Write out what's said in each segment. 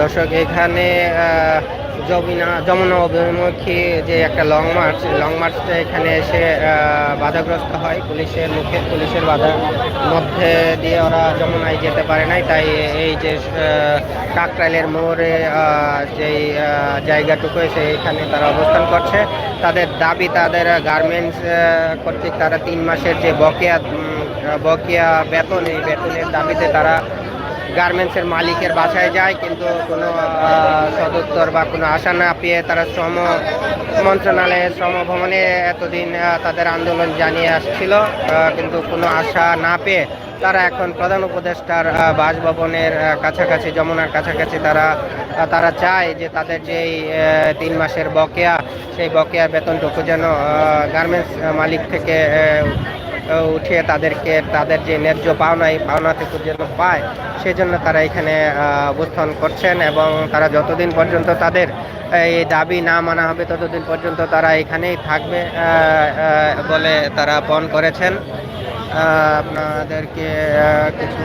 দর্শক, এখানে যমুনা যমুনা অভিমুখী যে একটা লং মার্চ লং মার্চটা এখানে এসে বাধাগ্রস্ত হয়। পুলিশের মুখে, পুলিশের বাধার মধ্যে দিয়ে ওরা যমুনায় যেতে পারে নাই। তাই এই যে কাকরাইলের মোড়ে যেই জায়গাটুকু এসে এখানে তারা অবস্থান করছে। তাদের দাবি, তাদের গার্মেন্টস কর্তৃক তারা তিন মাসের যে বকেয়া বকেয়া বেতন, এই বেতনের দাবিতে তারা গার্মেন্টসের মালিকের বাসায় যায়, কিন্তু কোনো সদুত্তর বা কোনো আশা না পেয়ে তারা শ্রম মন্ত্রণালয়ে, শ্রম ভবনে এতদিন তাদের আন্দোলন জানিয়ে আসছিল কিন্তু কোনো আশা না পেয়ে তারা এখন প্রধান উপদেষ্টার বাসভবনের কাছাকাছি, যমুনার কাছাকাছি তারা তারা চায় যে তাদের যেই তিন মাসের বকেয়া, সেই বকেয়া বেতনটুকু যেন গার্মেন্টস মালিক থেকে উঠিয়ে তাদেরকে, তাদের যে ন্যায্য পাওনা, এই পাওনাটুকু যেন পায়, সেজন্য তারা এখানে অবস্থান করছেন এবং তারা যতদিন পর্যন্ত তাদের, এই দাবি না মানা হবে, ততদিন পর্যন্ত তারা এখানেই থাকবে বলে তারা পণ করেছেন। আপনাদেরকে কিছু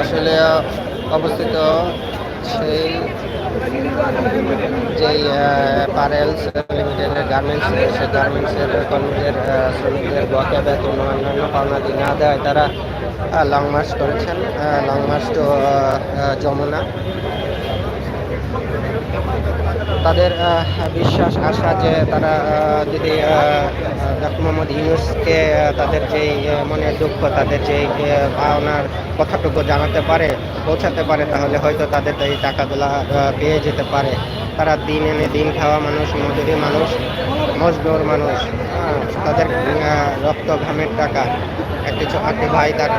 আসলে অবস্থিত সেই যে প্যারেলস লিমিটেডের গার্মেন্টস সে গার্মেন্টসের কর্মীদের শ্রমিকদের বকেয়া বেতন অন্যান্য পাওনাদি না দেয় তারা লং মার্চ করেছেন। Long march to Jamuna. তাদের বিশ্বাস আশা যে তারা যদি ডক্টর মোহাম্মদ ইউনুসকে তাদের যেই মনের দুঃখ তাদের যেই আহ, পাওনার কথাটুকু জানাতে পারে পৌঁছাতে পারে তাহলে হয়তো তাদের এই টাকাগুলা পেয়ে যেতে পারে। তারা দিন এনে দিন খাওয়া মানুষ মজুরি মানুষ মজদুর মানুষ। তাদের রক্ত ঘামের টাকা একটি একটি ভাই তার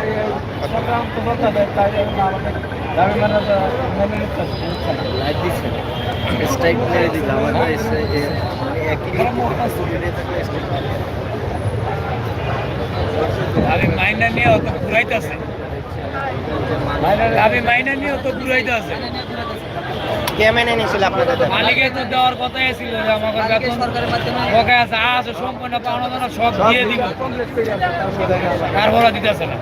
স্ট্রাইক মেরে দিল আমাদের একই আমি মাইনা নিয়ে অত ঘুরাইতেছে। আমি মাইনা নিয়ে অত ঘুরাইতেছে। কে মেনে নিয়েছিল আপনাদের? মালিকের তো দেওয়ার কথাই ছিল যে আমাকে বেতন বকে আছে আছে সম্পূর্ণ পাওনা দানা সব দিয়ে দিব। তারপরে দিতেছে না।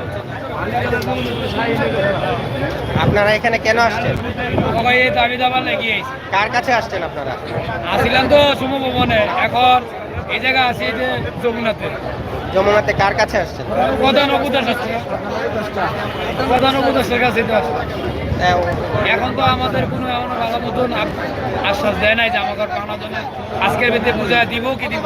আপনারা এখানে কেন আসছেন? ওকে এই দাবি লেগে কার কাছে আসছেন আপনারা? আসিলাম তো সুম ভবনে। এখন এই জায়গা আছে যে যমুনাতে। যমুনাতে কার কাছে আসছেন? প্রধান উপদেশ প্রধান উপদেশের কাছে এখন তো আমাদের কোনো এমন ভালো মতন আশ্বাস দেয় নাই যে আমাকে পাওনা জন্য আজকের ভিতরে বুঝায় দিব কি দিব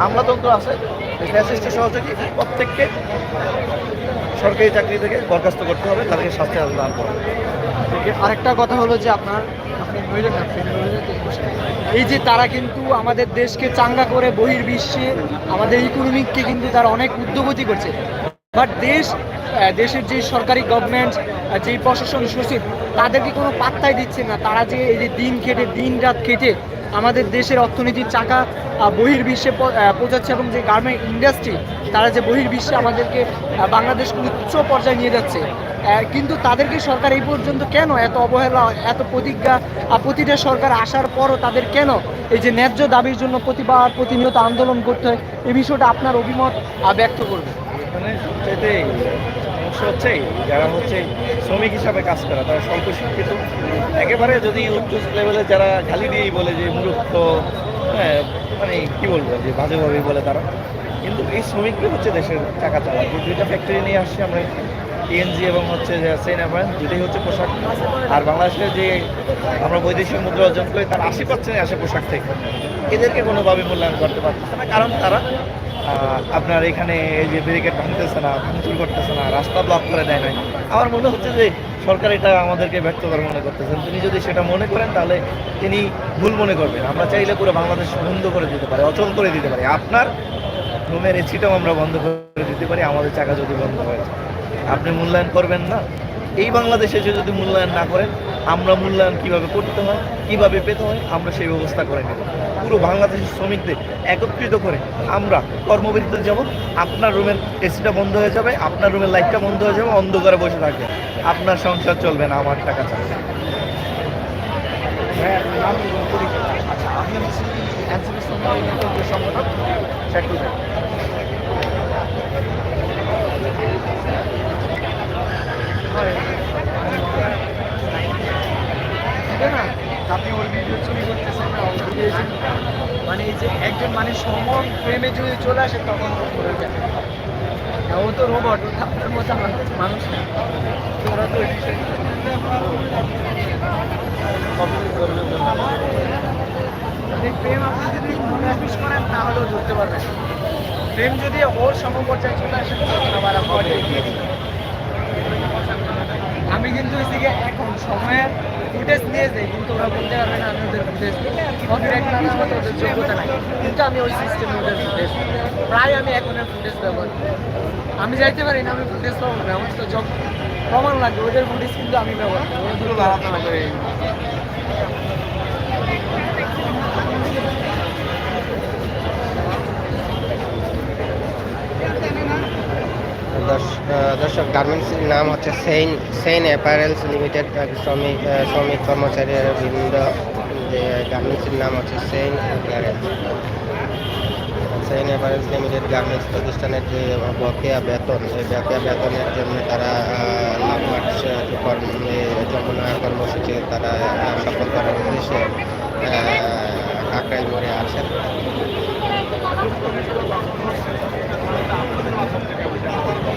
আমলাতন্ত্র আছে ফ্যাসিস্ট সহযোগী প্রত্যেককে সরকারি চাকরি থেকে বরখাস্ত করতে হবে, তাদেরকে শাস্তি দান করতে আরেকটা কথা হলো যে আপনার। এই যে তারা কিন্তু আমাদের দেশকে চাঙ্গা করে বহির্বিশ্বে, আমাদের ইকোনমিককে কিন্তু তারা অনেক উদ্যোগতি করছে। বাট দেশ দেশের যে সরকারি গভর্নমেন্ট যেই প্রশাসন সচিব, তাদেরকে কোনো পাত্তাই দিচ্ছে না। তারা যে এই যে দিন খেটে, দিন রাত খেটে আমাদের দেশের অর্থনীতির চাকা বহির্বিশ্বে পৌঁছাচ্ছে এবং যে গার্মেন্ট ইন্ডাস্ট্রি তারা যে বহির্বিশ্বে আমাদেরকে আহ, বাংলাদেশকে উচ্চ পর্যায়ে নিয়ে যাচ্ছে। কিন্তু তাদেরকে সরকার এই পর্যন্ত কেন এত অবহেলা এত প্রতিজ্ঞা প্রতিটা সরকার আসার পরও তাদের কেন এই যে ন্যায্য দাবির জন্য প্রতিবার প্রতিনিয়ত আন্দোলন করতে হয় এই বিষয়টা আপনার অভিমত ব্যক্ত করবে সমস্যা হচ্ছে যারা হচ্ছে শ্রমিক হিসাবে কাজ করা, তারা স্বল্প শিক্ষিত। একেবারে যদি উচ্চ লেভেলে যারা খালি দিয়েই বলে যে মূর্খ হ্যাঁ মানে কি বলব, যে বাজেভাবেই বলে তারা। কিন্তু এই শ্রমিকদের হচ্ছে দেশের টাকা চালা যে দুইটা ফ্যাক্টরি নিয়ে আসছে আমরা টিএনজি এবং হচ্ছে সেন অ্যাপারেন্স দুটোই হচ্ছে পোশাক। আর বাংলাদেশের যে আমরা বৈদেশিক মুদ্রা অর্জন করি, তার আশি পার্সেন্ট আসে পোশাক থেকে। এদেরকে কোনোভাবে মূল্যায়ন করতে পারতেছে না, কারণ তারা আপনার এখানে এই যে ব্যারিকেড ভাঙতেছে না, ভাঙচুর করতেছে না, রাস্তা ব্লক করে দেয় নাই। আমার মনে হচ্ছে যে সরকার এটা আমাদেরকে ব্যর্থতার মনে করতেছেন। তিনি যদি সেটা মনে করেন, তাহলে তিনি ভুল মনে করবেন। আমরা চাইলে পুরো বাংলাদেশ বন্ধ করে দিতে পারি, অচল করে দিতে পারি। আপনার রুমের এসিটাও আমরা বন্ধ করে দিতে পারি, আমাদের চাকা যদি বন্ধ হয়ে যায়। আপনি মূল্যায়ন করবেন না। এই বাংলাদেশে যদি মূল্যায়ন না করেন, আমরা মূল্যায়ন কীভাবে করতে হয়, কীভাবে পেতে হয়, আমরা সেই ব্যবস্থা করে নেব। পুরো বাংলাদেশের শ্রমিকদের একত্রিত করে আমরা কর্মবিরতিতে যাব আপনার রুমের এসিটা বন্ধ হয়ে যাবে, আপনার রুমের লাইটটা বন্ধ হয়ে যাবে, অন্ধকারে বসে থাকবে। আপনার সংসার চলবে না, আমার টাকা চালবে আচ্ছা আমি শেখুল না, আপনি ওর ভিডিও ছবি করতেছেন। মানে এই যে একজন মানে সমন প্রেমে যদি চলে আসে তখন করে ও তো রোবট আপনার মতো মানুষ- না। ওরা তো মানে প্রেম আপনি যদি প্র্যাকটিস করেন তাহলেও ধরতে পারবেন প্রেম যদি ওর সমপর্যায়ে চলে আসে তখন আবার আপনার আমি কিন্তু হচ্ছে এখন সময়ের ফুটেজ নিয়ে যাই কিন্তু ওরা বলতে পারবে না আমি ওদের ফুটেজ কপিরাইট না মতো ওদের যোগ্যতা নাই। কিন্তু আমি ওই সিস্টেমে ওদের ফুটেজ প্রায় আমি এখনের ফুটেজ ব্যবহার করি। আমি যাইতে পারি না, আমি ফুটেজ পাবো না। আমার তো জব প্রমাণ লাগবে। ওদের ফুটেজ কিন্তু আমি ব্যবহার করি ওরা দুটো আলাদা আলাদা করে দর্শ- আহ, দর্শক, গার্মেন্টসের নাম হচ্ছে সেইন সেইন অ্যাপারেলস লিমিটেড শ্রমিক শ্রমিক কর্মচারীর বৃন্দ যে গার্মেন্টসের নাম হচ্ছে Sein apparels. Sein apparels limited garments প্রতিষ্ঠানের যে বকেয়া বেতন এই বকেয়া বেতনের জন্য তারা লং মার্চ কর্মে যমুনা কর্মসূচি তারা সফল করার উদ্দেশ্যে কাকরাইল মোড়ে আছেন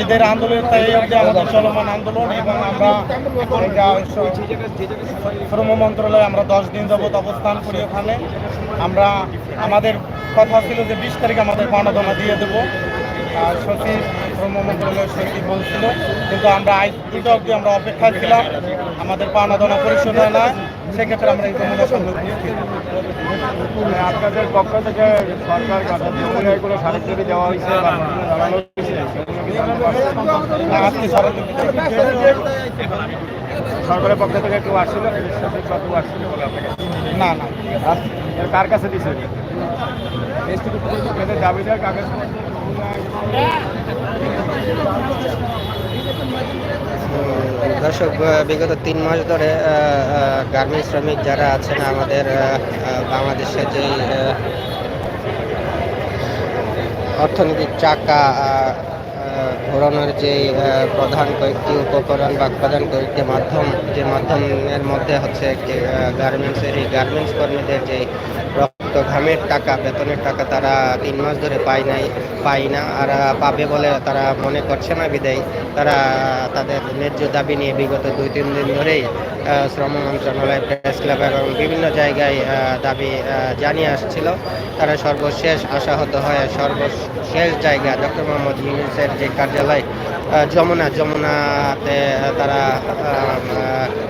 ঈদের আন্দোলন তাই অবধি আমাদের চলমান আন্দোলন এবং আমরা শ্রম মন্ত্রণালয়ে আমরা দশ দিন যাবত অবস্থান করি ওখানে। আমরা, আমাদের কথা ছিল যে বিশ তারিখে আমাদের পাওনা দিয়ে দেবো। আর সচিব, শ্রম মন্ত্রণালয়ের সচিব বলছিল। কিন্তু আমরা আজ দুটো অবধি আমরা অপেক্ষায় ছিলাম। আমাদের পাওনা জমা পরিশোধ হয় না। সেক্ষেত্রে আমরা এই যমুনা সংঘ আপনাদের পক্ষ থেকে সরকার দেওয়া হয়েছে বা জানানো হয়েছে আজকে সরকার সরকারের পক্ষ থেকে কেউ আসছিল কেউ আসছিল বলে আপনাকে না না। কার কাছে দিছে? দাবিদার কাগজ দর্শক বিগত তিন মাস ধরে গার্মেন্টস শ্রমিক যারা আছেন আমাদের বাংলাদেশে যে অর্থনৈতিক চাকা ঘোরানোর যে প্রধান কয়েকটি উপকরণ বা প্রধান কয়েকটি মাধ্যম, যে মাধ্যমের মধ্যে হচ্ছে গার্মেন্টসের এই গার্মেন্টস কর্মীদের যে ঘামের টাকা, বেতনের টাকা তারা তিন মাস ধরে পায় নাই, পায় না। আর পাবে বলে তারা মনে করছে না বিদায়। তারা তাদের ন্যায্য দাবি নিয়ে বিগত দুই, তিন দিন ধরেই শ্রম মন্ত্রণালয়, প্রেস ক্লাব এবং বিভিন্ন জায়গায় দাবি জানিয়ে আসছিল। তারা সর্বশেষ আশাহত হয় সর্বশেষ জায়গা ডক্টর মোহাম্মদ ইউনুসের যে কার্যালয় যমুনা, যমুনাতে তারা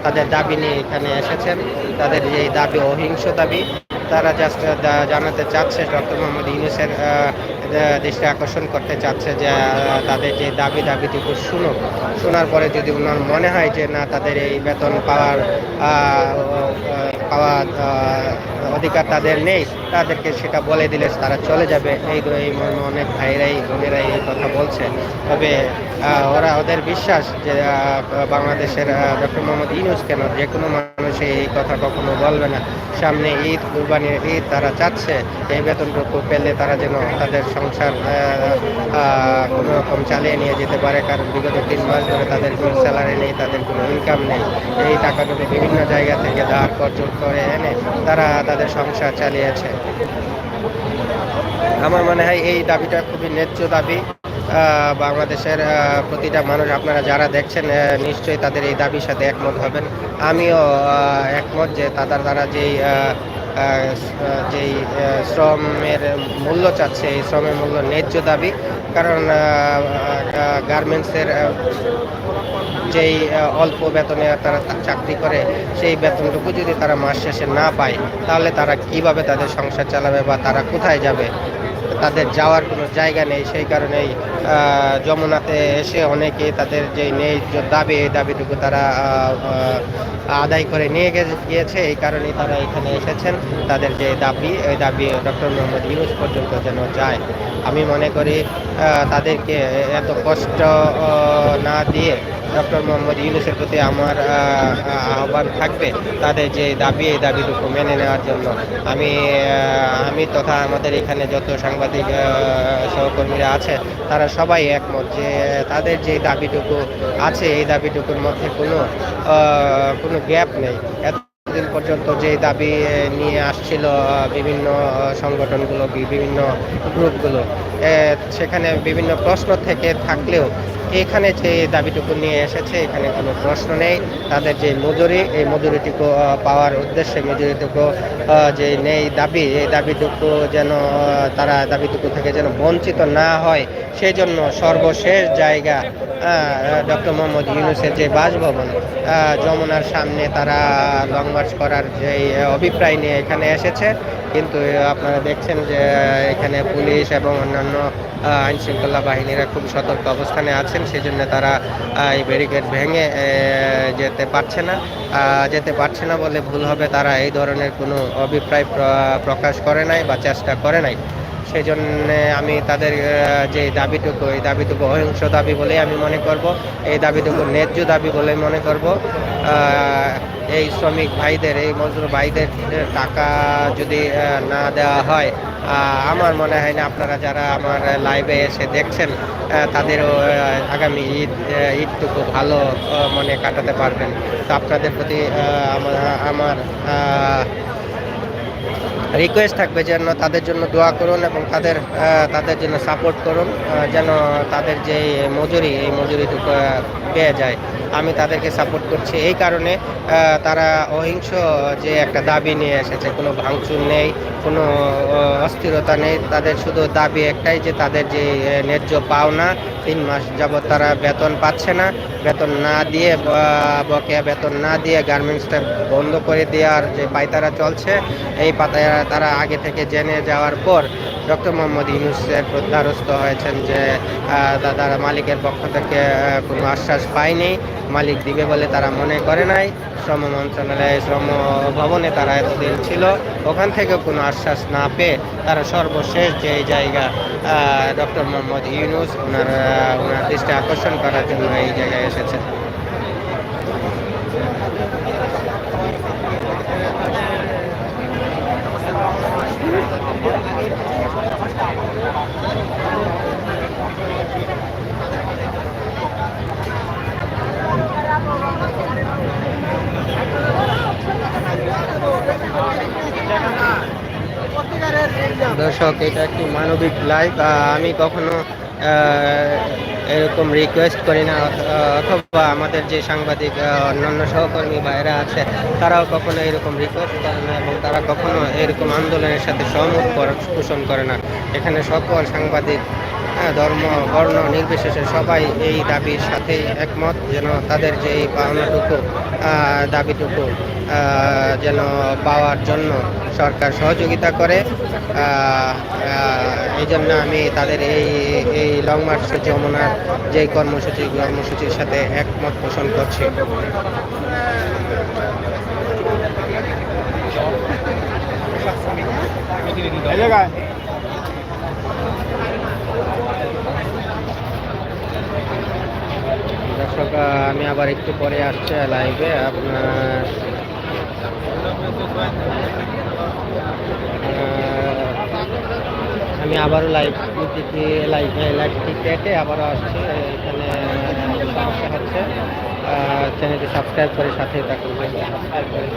তাদের দাবি নিয়ে এখানে এসেছেন। তাদের যে দাবি, অহিংস দাবি তারা জাস্ট জানাতে চাচ্ছে ডক্টর মোহাম্মদ ইউনুসের আহ, আকর্ষণ করতে চাচ্ছে যে তাদের যে দাবি দাবিটুকু শুনুক শোনার পরে যদি ওনার মনে হয় যে না তাদের এই বেতন পাওয়ার পাওয়া অধিকার তাদের নেই তাদেরকে সেটা বলে দিলে তারা চলে যাবে। এই অনেক ভাইরাই বোনেরাই এই কথা বলছে। তবে ওরা ওদের বিশ্বাস যে বাংলাদেশের ডক্টর মোহাম্মদ ইউনুস কেন যে কোনো মানুষ এই কথা কখনো বলবে না। সামনে ঈদ, কুরবানির ঈদ তারা চাচ্ছে। এই বেতনটুকু পেলে তারা যেন তাদের সংসার কোনো রকম চালিয়ে নিয়ে যেতে পারে। কারণ বিগত তিন মাস ধরে তাদের কোনো স্যালারি নেই, তাদের কোনো ইনকাম নেই। এই টাকাটুকু বিভিন্ন জায়গা থেকে ধার কর্জন করে এনে তারা তাদের সংসার চালিয়েছে। আমার মনে হয় এই দাবিটা খুবই ন্যায্য দাবি। বাংলাদেশের প্রতিটা মানুষ, আপনারা যারা দেখছেন নিশ্চয়ই তাদের এই দাবির সাথে একমত হবেন। আমিও একমত যে তাদের দ্বারা যেই যেই শ্রমের মূল্য চাচ্ছে, এই শ্রমের মূল্য ন্যায্য দাবি। কারণ গার্মেন্টসের যেই অল্প বেতনে তারা চাকরি করে, সেই বেতনটুকু যদি তারা মাস শেষে না পায়, তাহলে তারা কীভাবে তাদের সংসার চালাবে বা তারা কোথায় যাবে? তাদের যাওয়ার কোনো জায়গা নেই, সেই কারণেই যমুনাতে এসে অনেকে তাদের যে নেই দাবি, এই দাবিটুকু তারা আদায় করে নিয়ে গিয়েছে। এই কারণেই তারা এখানে এসেছেন। তাদের যে দাবি, এই দাবি ডক্টর মোহাম্মদ ইউনুস পর্যন্ত যেন যায়। আমি মনে করি তাদেরকে এত কষ্ট না দিয়ে ডক্টর মোহাম্মদ ইউনুসের প্রতি আমার আহ্বান থাকবে তাদের যে দাবি, এই দাবিটুকু মেনে নেওয়ার জন্য। আমি আমি তথা আমাদের এখানে যত সাংবাদিক সহকর্মীরা আছে, তারা সবাই একমত যে তাদের যে দাবিটুকু আছে, এই দাবিটুকুর মধ্যে কোনো কোনো গ্যাপ নেই। এতদিন পর্যন্ত যে দাবি নিয়ে আসছিল বিভিন্ন সংগঠনগুলো বিভিন্ন গ্রুপগুলো সেখানে বিভিন্ন প্রশ্ন থেকে থাকলেও এখানে যে দাবিটুকু নিয়ে এসেছে, এখানে কোনো প্রশ্ন নেই। তাদের যে মজুরি, এই মজুরিটুকু পাওয়ার উদ্দেশ্যে মজুরিটুকু যে নেই দাবি, এই দাবিটুকু যেন তারা দাবিটুকু থেকে যেন বঞ্চিত না হয় সেই জন্য সর্বশেষ জায়গা ডক্টর মোহাম্মদ ইউনুসের যে বাসভবন যমুনার সামনে তারা লং মার্চ করার যে অভিপ্রায় নিয়ে এখানে এসেছে। কিন্তু আপনারা দেখছেন যে এখানে পুলিশ এবং অন্যান্য আইন শৃঙ্খলা বাহিনীরা খুব সতর্ক অবস্থানে আছেন। সেজন্য তারা এই ব্যারিকেড ভেঙে যেতে পারছে না। যেতে পারছে না বলে ভুল হবে। তারা এই ধরনের কোনো অভিপ্রায় প্রকাশ করে নাই বা চেষ্টা করে নাই। সেই জন্য আমি তাদের যে দাবিটুকু, এই দাবিটুকু অহিংস দাবি বলেই আমি মনে করব, এই দাবিটুকু ন্যায্য দাবি বলে মনে করব। এই শ্রমিক ভাইদের, এই মজদুর ভাইদের টাকা যদি না দেওয়া হয় আমার মনে হয় না আপনারা যারা আমার লাইভে এসে দেখছেন তাদেরও আগামী ঈদ ঈদটুকু ভালো মনে কাটাতে পারবেন। তো আপনাদের প্রতি আমার আমার রিকোয়েস্ট থাকবে যেন তাদের জন্য দোয়া করুন এবং তাদের তাদের জন্য সাপোর্ট করুন যেন তাদের যে মজুরি, এই মজুরিটুকু পেয়ে যায়। আমি তাদেরকে সাপোর্ট করছি। এই কারণে তারা অহিংস যে একটা দাবি নিয়ে এসেছে, কোনো ভাঙচুর নেই, কোনো অস্থিরতা নেই। তাদের শুধু দাবি একটাই যে তাদের যে ন্যায্য পাওনা, তিন মাস যাবৎ তারা বেতন পাচ্ছে না। বেতন না দিয়ে বকেয়া বেতন না দিয়ে গার্মেন্টসটা বন্ধ করে দেওয়ার যে পায়তারা চলছে, এই পাতায় তারা আগে থেকে জেনে যাওয়ার পর ডক্টর মোহাম্মদ ইউনুসের দ্বারস্থ হয়েছেন যে তারা মালিকের পক্ষ থেকে কোনো আশ্বাস পায়নি। মালিক দিবে বলে তারা মনে করে নাই। শ্রম মন্ত্রণালয়ে শ্রম ভবনে তারা এতদিন ছিল। ওখান থেকে কোনো আশ্বাস না পেয়ে তারা সর্বশেষ যে জায়গা ডক্টর মোহাম্মদ ইউনুস ওনার ওনার দৃষ্টি আকর্ষণ করার জন্য এই জায়গায় এসেছেন। দর্শক, এটা একটি মানবিক লাইভ আমি কখনো এরকম রিকোয়েস্ট করি না, অথ- অথবা আমাদের যে সাংবাদিক অন্যান্য সহকর্মী ভাইরা আছে, তারাও কখনো এরকম রিকোয়েস্ট করে না এবং তারা কখনো এরকম আন্দোলনের সাথে সহমত পোষণ করে না। এখানে সকল সাংবাদিক ধর্ম, বর্ণ নির্বিশেষে সবাই এই দাবির সাথে একমত যেন তাদের যে এই পাওনাটুকু দাবিটুকু যেন পাওয়ার জন্য সরকার সহযোগিতা করে। এই জন্য আমি তাদের এই এই লং মার্চ যমুনার যে কর্মসূচি, কর্মসূচির সাথে একমত পোষণ করছি। জায়গায়? দর্শক আমি আবার একটু পরে আসছি লাইভে আপনার আমি আবারও লাইভ দিচ্ছি লাইভ লাইভটি কেটে আবারও আসছি। এখানে সমস্যা হচ্ছে। চ্যানেলটি সাবস্ক্রাইব করে সাথে থাকুন। সাবস্ক্রাইব করে।